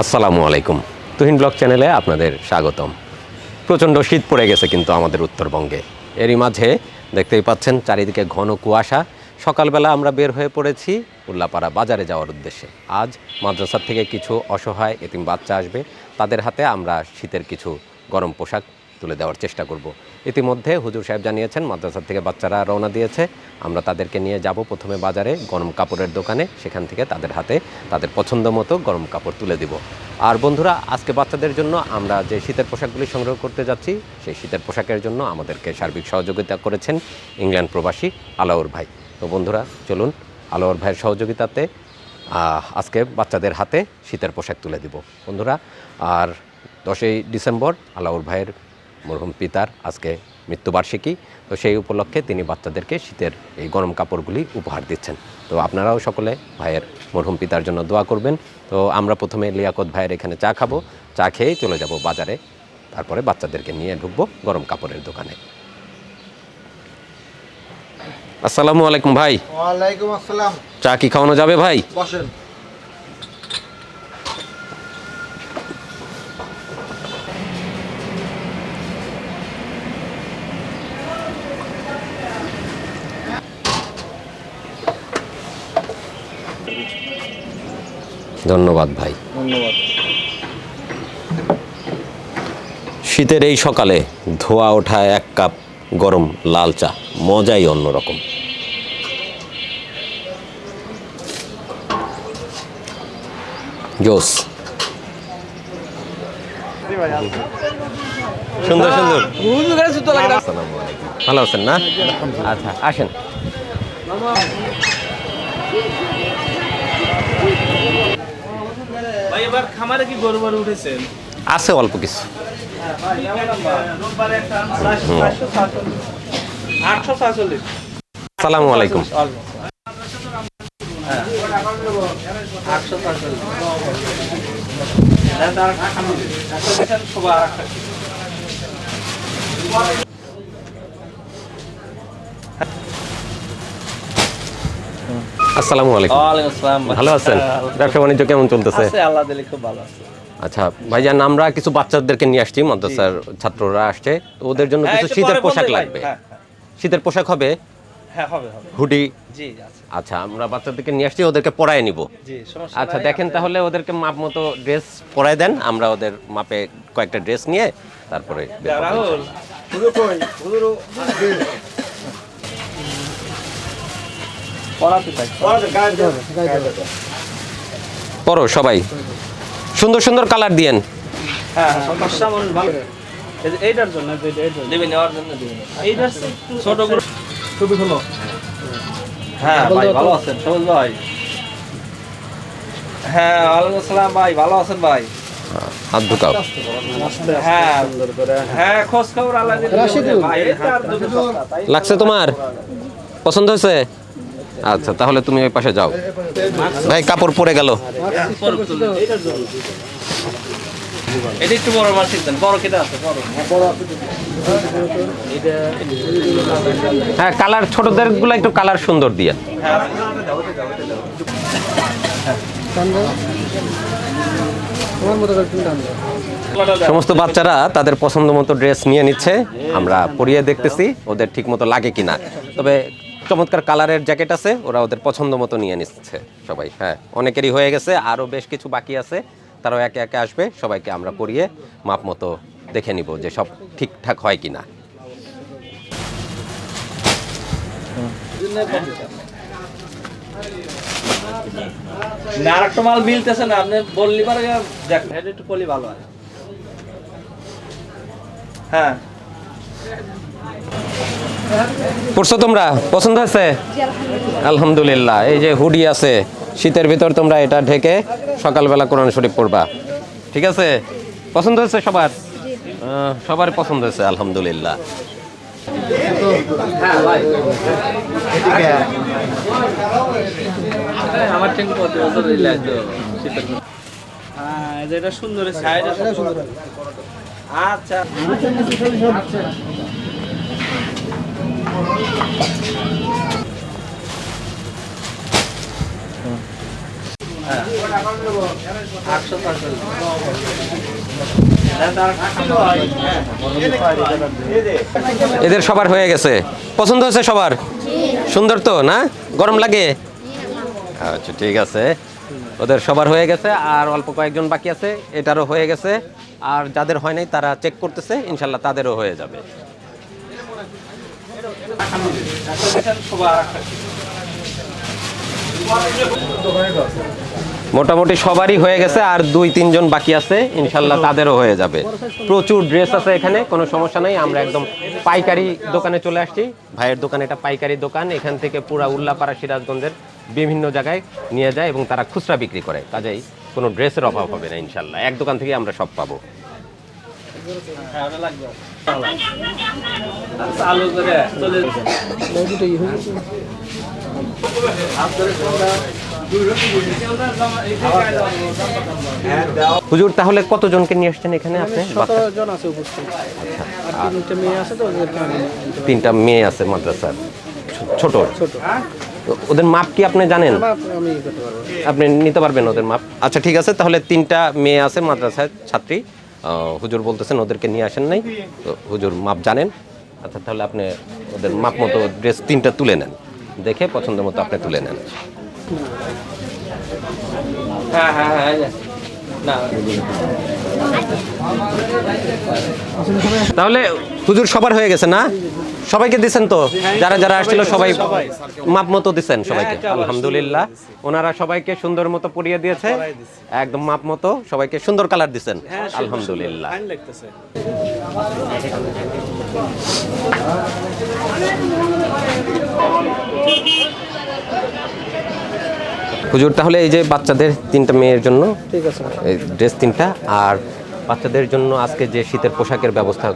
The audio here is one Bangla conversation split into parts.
আসসালামু আলাইকুম। তুহিন ব্লগ চ্যানেলে আপনাদের স্বাগতম। প্রচণ্ড শীত পড়ে গেছে কিন্তু আমাদের উত্তরবঙ্গে। এরই মাঝে দেখতেই পাচ্ছেন চারিদিকে ঘন কুয়াশা। সকালবেলা আমরা বের হয়ে পড়েছি উল্লাপাড়া বাজারে যাওয়ার উদ্দেশ্যে। আজ মাদ্রাসার থেকে কিছু অসহায় এতিম বাচ্চা আসবে। তাদের হাতে আমরা শীতের কিছু গরম পোশাক তুলে দেওয়ার চেষ্টা করব। ইতিমধ্যে হুজুর সাহেব জানিয়েছেন, মাদ্রাসার থেকে বাচ্চারা রওনা দিয়েছে। আমরা তাদেরকে নিয়ে যাব প্রথমে বাজারে গরম কাপড়ের দোকানে। সেখান থেকে তাদের হাতে তাদের পছন্দ মতো গরম কাপড় তুলে দিব। আর বন্ধুরা, আজকে বাচ্চাদের জন্য আমরা যে শীতের পোশাকগুলি সংগ্রহ করতে যাচ্ছি, সেই শীতের পোশাকের জন্য আমাদেরকে সার্বিক সহযোগিতা করেছেন ইংল্যান্ড প্রবাসী আলাউর ভাই। তো বন্ধুরা, চলুন আলাউর ভাইয়ের সহযোগিতাতে আজকে বাচ্চাদের হাতে শীতের পোশাক তুলে দিব। বন্ধুরা, আর দশই ডিসেম্বর আলাউর ভাইয়ের মরহুম পিতার আজকে মৃত্যুবার্ষিকী। তো সেই উপলক্ষে তিনি বাচ্চাদেরকে শীতের এই গরম কাপড়গুলি উপহার দিচ্ছেন। তো আপনারাও সকলে ভাইয়ের মরহুম পিতার জন্য দোয়া করবেন। তো আমরা প্রথমে লিয়াকত ভাইয়ের এখানে চা খাব। চা খেয়েই চলে যাব বাজারে। তারপরে বাচ্চাদেরকে নিয়ে ঢুকবো গরম কাপড়ের দোকানে। আসসালামু আলাইকুম ভাই। ওয়ালাইকুম আসসালাম। চা কি খাওয়ানো যাবে ভাই? বসেন। ধন্যবাদ ভাই। ধন্যবাদ। শীতের এই সকালে ধোয়া ওঠা এক কাপ গরম লাল চা মজাই অন্যরকম। জোস। সুন্দর সুন্দর। ভালো আছেন না? আচ্ছা আসেন ভাই এবার খামারে কি গরু বারু উঠেছেন? আছে অল্প কিছু। আটশো সাতচল্লিশ। আসসালামু আলাইকুম। আটশো আসসালামু আলাইকুম। ওয়ালাইকুম আসসালাম। ভালো আছেন? ব্যবসা বাণিজ্য কেমন চলতেছে? আছে আল্লাহ দিলে খুব ভালো আছে। আচ্ছা ভাইজান আমরা কিছু বাচ্চাদেরকে নিয়ে আসছি মাদ্রাসার ছাত্ররা আসছে। তো ওদের জন্য হ্যাঁ, কিছু শীতের পোশাক লাগবে। হ্যাঁ, শীতের পোশাক হবে? হ্যাঁ হবে হবে। হুডি? জি আছে। আচ্ছা আমরা বাচ্চাদেরকে নিয়ে আসছি ওদেরকে পরায় নিব। জি সমস্যা আচ্ছা দেখেন তাহলে ওদেরকে মাপ মতো ড্রেস পরায় দেন। আমরা ওদের মাপে কয়েকটা ড্রেস নিয়ে তারপরে পরো সবাই। সুন্দর সুন্দর কালার দিয়েন। হ্যাঁ সমস্যা মানুষ ভালো। এইটার জন্য এই যে এইটার দিবেন নেওয়ার জন্য দিবেন। এইটার ছোট গ্রুপ ছবি হলো হ্যাঁ ভাই ভালো আছেন সবুজ ভাই। হ্যাঁ ওয়ালাইকুম আসসালাম ভাই ভালো আছেন ভাই? হাত ঢুকাও হ্যাঁ হ্যাঁ খোঁজ খবর আল্লাহ দিলে ভাই এটা আর দুটো সপ্তাহ, তাই লাগছে তোমার? পছন্দ হয়েছে? আচ্ছা তাহলে তুমি ওই পাশে যাও। ভাই কাপড় পরে গেল। এটা একটু বড় মাছ দেন বড় কেটে আছে হ্যাঁ কালার ছোটদেরগুলো একটু কালার সুন্দর দিয়ে। সমস্ত বাচ্চারা তাদের পছন্দ মতো ড্রেস নিয়ে নিচ্ছে। আমরা পরিয়ে দেখতেছি ওদের ঠিক মতো লাগে কিনা। তবে চমৎকার কালারের জ্যাকেট আছে, ওরা ওদের পছন্দ মতো নিয়ে নিচ্ছে সবাই। হ্যাঁ অনেকেরই হয়ে গেছে, আরও বেশ কিছু বাকি আছে, তারাও একে একে আসবে, সবাইকে আমরা পরিয়ে মাপ মতো দেখে নিব যে সব ঠিকঠাক হয় কিনা। না মাল মিলতেছে না হ্যাঁ। পড়ছো তোমরা? পছন্দ হয়েছে? আলহামদুলিল্লাহ। এই যে হুডি আছে, শীতের ভিতর তোমরা এটা ঢেকে সকালবেলা কোরআন শরীফ পড়বা। ঠিক আছে? পছন্দ হয়েছে সবার? সবার পছন্দ হয়েছে, আলহামদুলিল্লাহ। হ্যাঁ আচ্ছা। এদের সবার হয়ে গেছে। পছন্দ হয়েছে সবার? সুন্দর তো, না? গরম লাগে? আচ্ছা ঠিক আছে। ওদের সবার হয়ে গেছে, আর অল্প কয়েকজন বাকি আছে, এটারও হয়ে গেছে। আর যাদের হয় নাই, তারা চেক করতেছে, ইনশাল্লাহ তাদেরও হয়ে যাবে। মোটামুটি সবারই হয়ে গেছে, আর দুই, তিনজন বাকি আছে ইনশাল্লাহ তাদেরও হয়ে যাবে। প্রচুর ড্রেস আছে এখানে, কোনো সমস্যা নেই, আমরা একদম পাইকারি দোকানে চলে আসছি। ভাইয়ের দোকান, এটা পাইকারি দোকান, এখান থেকে পুরা উল্লাপাড়া, সিরাজগঞ্জের বিভিন্ন জায়গায় নিয়ে যায় এবং তারা খুচরা বিক্রি করে। কাজেই কোনো ড্রেসের অভাব হবে না ইনশাল্লাহ এক দোকান থেকে আমরা সব পাবো। করে চলে হুজুর তাহলে কতজনকে নিয়ে আসছেন এখানে আপনি? জন আছে উপস্থিত। আর মেয়ে আছে তো। তিনটা মেয়ে আছে মাদ্রাসার। ছোট। ছোট। ওদের মাপ কি আপনি জানেন? বা আমি ই করতে পারব। আপনি নিতে পারবেন ওদের মাপ? আচ্ছা ঠিক আছে তাহলে তিনটা মেয়ে আছে মাদ্রাসায় ছাত্রী। হুজুর বলতেছেন ওদেরকে নিয়ে আসেন নাই। তো হুজুর মাপ জানেন। আচ্ছা তাহলে আপনি ওদের মাপ মতো ড্রেস তিনটা তুলে নেন। দেখে পছন্দ মতো আপনি তুলে নেন। হ্যাঁ হ্যাঁ হ্যাঁ না। তাহলে হুজুর সবার হয়ে গেছে না? সবাইকে দিছেন তো? যারা যারা আসছিল সবাই মাপ মতো দিছেন সবাইকে আলহামদুলিল্লাহ। ওনারা সবাইকে সুন্দর মতো পরিয়ে দিয়েছে একদম মাপ মতো সবাইকে সুন্দর কালার দিছেন। আলহামদুলিল্লাহ। হুজুর তাহলে এই যে বাচ্চাদের তিনটা মেয়ের জন্য ঠিক আছে। এই ড্রেস তিনটা আর বাচ্চাদের জন্য আজকে যে শীতের পোশাকের ব্যবস্থা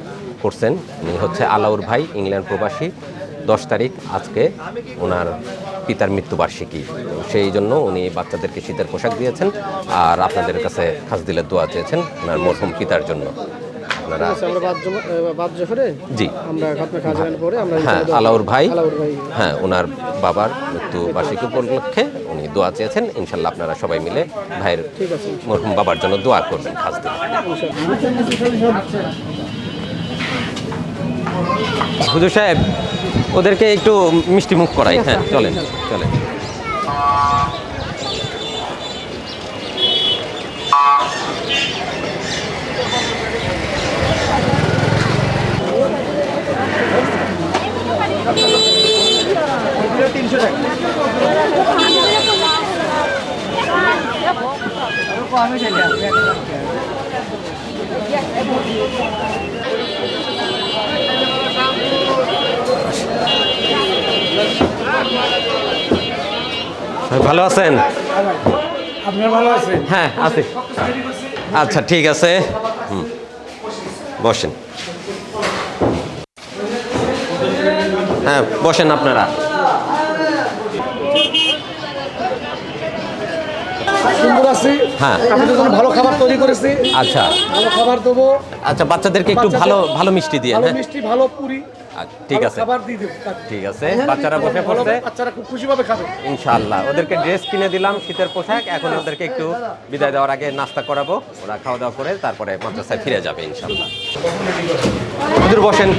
করছেন। উনি হচ্ছে আলাউর ভাই ইংল্যান্ড প্রবাসী। দশ তারিখ আজকে ওনার পিতার মৃত্যুবার্ষিকী। সেই জন্য উনি বাচ্চাদেরকে শীতের পোশাক দিয়েছেন আর আপনাদের কাছে খাস দিলে দোয়া চেয়েছেন ওনার মরহুম পিতার জন্য। আপনারা জি। হ্যাঁ আলাউর ভাই হ্যাঁ ওনার বাবার উপলক্ষে উনি দোয়া চেয়েছেন। ইনশাল্লাহ আপনারা সবাই মিলে ভাইয়ের মরহুম বাবার জন্য দোয়া করবেন খাস দিলে হুজুর সাহেব ওদেরকে একটু মিষ্টি মুখ করাই হ্যাঁ চলেন চলেন। ভালো আছেন? হ্যাঁ আছি। আচ্ছা ঠিক আছে। হুম বসেন। হ্যাঁ বসেন আপনারা। সুন্দর আছি। হ্যাঁ। জন্য ভালো খাবার তৈরি করেছি। আচ্ছা। ভালো খাবার দেবো। আচ্ছা বাচ্চাদেরকে একটু ভালো ভালো মিষ্টি দিয়ে হ্যাঁ? মিষ্টি ভালো পুরি। আচ্ছা, ঠিক আছে। খাবার দিয়ে দেবো ঠিক আছে। বাচ্চারা বসে পড়ছে। বাচ্চারা খুব খুশি খাবে। ইনশাআল্লাহ। ওদেরকে ড্রেস কিনে দিলাম শীতের পোশাক। এখন ওদেরকে একটু বিদায় দেওয়ার আগে নাস্তা করাবো। ওরা খাওয়া দাওয়া করে তারপরে মাদ্রাসায় ফিরে যাবে ইনশাআল্লাহ। হুজুর বসেন।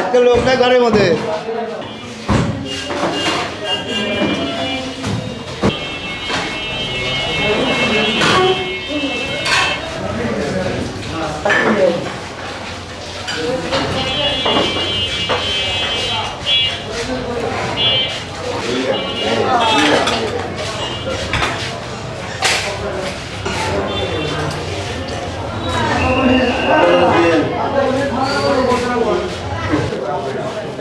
একটা লোক নাই ঘরের মধ্যে।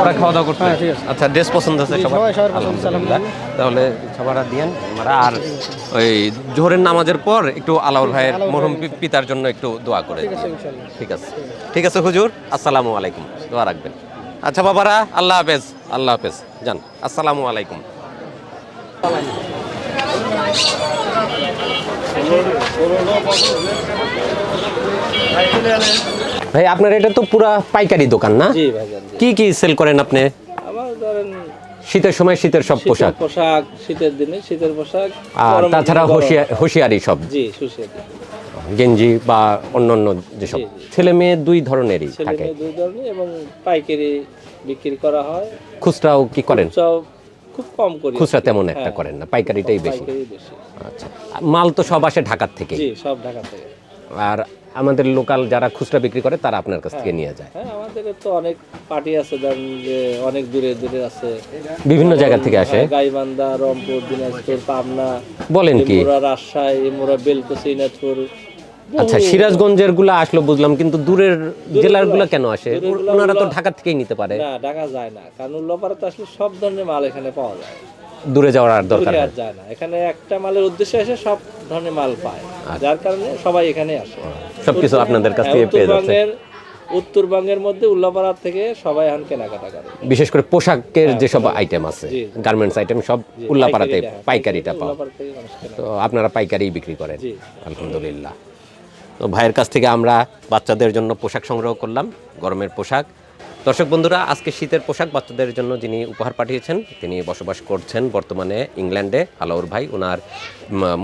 ওরা খাওয়া দাওয়া করতে হ্যাঁ। আচ্ছা ড্রেস পছন্দ আছে সবার? তাহলে সবার দিয়েন আর ওই জোহরের নামাজের পর একটু আলাউল ভাইয়ের মরহুম পিতার জন্য একটু দোয়া করে ঠিক আছে ঠিক আছে। ঠিক আছে হুজুর। আসসালামু আলাইকুম। দোয়া রাখবেন। আচ্ছা বাবারা আল্লাহ হাফেজ আল্লাহ হাফেজ। যান আসসালামু আলাইকুম। ভাই আপনার এটা তো পুরা পাইকারি দোকান না? কি কি সেল করেন আপনি? শীতের সময় শীতের সব পোশাক? পোশাক শীতের দিনে শীতের পোশাক আর তাছাড়া হুঁশিয়ারি সব? জি গেঞ্জি বা অন্যান্য যেসব। জি, জি। ছেলে মেয়ে দুই ধরনেরই থাকে। দুই ধরনের এবং পাইকারি বিক্রি করা হয়। খুচরাও কি করেন? সব খুব কম করি। খুচরা তেমন একটা হ্যাঁ, করেন না পাইকারিটাই বেশি। আচ্ছা মাল তো সব আসে ঢাকার থেকে সব ঢাকা থেকে। আর আমাদের লোকাল যারা খুচরা বিক্রি করে তারা আপনার কাছ থেকে নিয়ে যায়। হ্যাঁ আমাদের তো অনেক পার্টি আছে ধরেন যে অনেক দূরে দূরে আছে। বিভিন্ন জায়গা থেকে আসে। হ্যাঁ, গাইবান্ধা রংপুর দিনাজপুর পাবনা বলেন কি? রাজশাহী এমুরা বেলকুচি দিনাজপুর। আচ্ছা সিরাজগঞ্জেরগুলা আসলো বুঝলাম কিন্তু দূরের জেলারগুলা কেন আসে? ওনারা তো ঢাকা থেকেই নিতে পারে। না ঢাকা যায় না কারণ উল্লাপাড়াতে আসলে সব ধরনের মাল এখানে পাওয়া যায়। দূরে যাওয়ার আর দরকার আর যায় না। এখানে একটা মালের উদ্দেশ্যে এসে সব ধরনের মাল পায় আচ্ছা। যার কারণে সবাই এখানে আসে। সবকিছু আপনাদের কাছ হ্যাঁ, থেকে পেয়ে যাচ্ছে। উত্তরবঙ্গের মধ্যে উল্লাপাড়া থেকে সবাই এখন কেনাকাটা করে। বিশেষ করে পোশাকের যেসব আইটেম আছে। গার্মেন্টস আইটেম সব উল্লাপাড়াতে পাইকারিটা, হ্যাঁ, পাওয়া। মানুষ কেনে। তো আপনারা পাইকারি বিক্রি করেন। আলহামদুলিল্লাহ। তো ভাইয়ের কাছ থেকে আমরা বাচ্চাদের জন্য পোশাক সংগ্রহ করলাম, গরমের পোশাক। দর্শক বন্ধুরা, আজকে শীতের পোশাক বাচ্চাদের জন্য যিনি উপহার পাঠিয়েছেন, তিনি বসবাস করছেন বর্তমানে ইংল্যান্ডে। আলাউর ভাই ওনার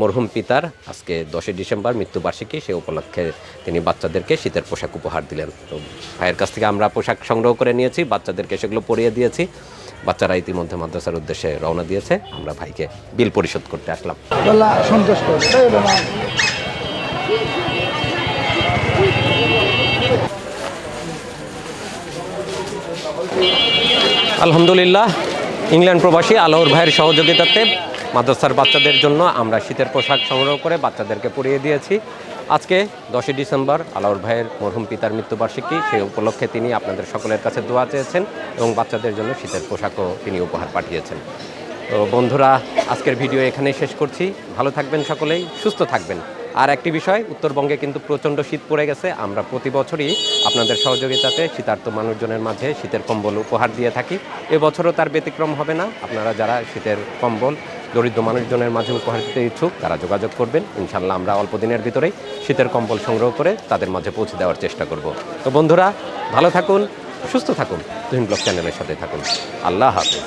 মরহুম পিতার আজকে দশই ডিসেম্বর মৃত্যুবার্ষিকী, সে উপলক্ষে তিনি বাচ্চাদেরকে শীতের পোশাক উপহার দিলেন। তো ভাইয়ের কাছ থেকে আমরা পোশাক সংগ্রহ করে নিয়েছি, বাচ্চাদেরকে সেগুলো পরিয়ে দিয়েছি। বাচ্চারা ইতিমধ্যে মাদ্রাসার উদ্দেশ্যে রওনা দিয়েছে। আমরা ভাইকে বিল পরিশোধ করতে আসলাম। আলহামদুলিল্লাহ, ইংল্যান্ড প্রবাসী আলোর ভাইয়ের সহযোগিতাতে মাদ্রাসার বাচ্চাদের জন্য আমরা শীতের পোশাক সংগ্রহ করে বাচ্চাদেরকে পরিয়ে দিয়েছি। আজকে দশই ডিসেম্বর, আলাউর ভাইয়ের মরহুম পিতার মৃত্যুবার্ষিকী সেই উপলক্ষে তিনি আপনাদের সকলের কাছে দোয়া চেয়েছেন এবং বাচ্চাদের জন্য শীতের পোশাকও তিনি উপহার পাঠিয়েছেন। তো বন্ধুরা, আজকের ভিডিও এখানেই শেষ করছি। ভালো থাকবেন সকলেই, সুস্থ থাকবেন। আর একটি বিষয়, উত্তরবঙ্গে কিন্তু প্রচণ্ড শীত পড়ে গেছে। আমরা প্রতি বছরই আপনাদের সহযোগিতাতে শীতার্থ মানুষজনের মাঝে শীতের কম্বল উপহার দিয়ে থাকি। এবছরও তার ব্যতিক্রম হবে না। আপনারা যারা শীতের কম্বল দরিদ্র মানুষজনের মাঝে উপহার দিতে ইচ্ছুক, তারা যোগাযোগ করবেন। ইনশাল্লাহ আমরা অল্প দিনের ভিতরেই শীতের কম্বল সংগ্রহ করে তাদের মাঝে পৌঁছে দেওয়ার চেষ্টা করব। তো বন্ধুরা, ভালো থাকুন, সুস্থ থাকুন। তুহিন ব্লগ চ্যানেলের সাথে থাকুন। আল্লাহ হাফিজ।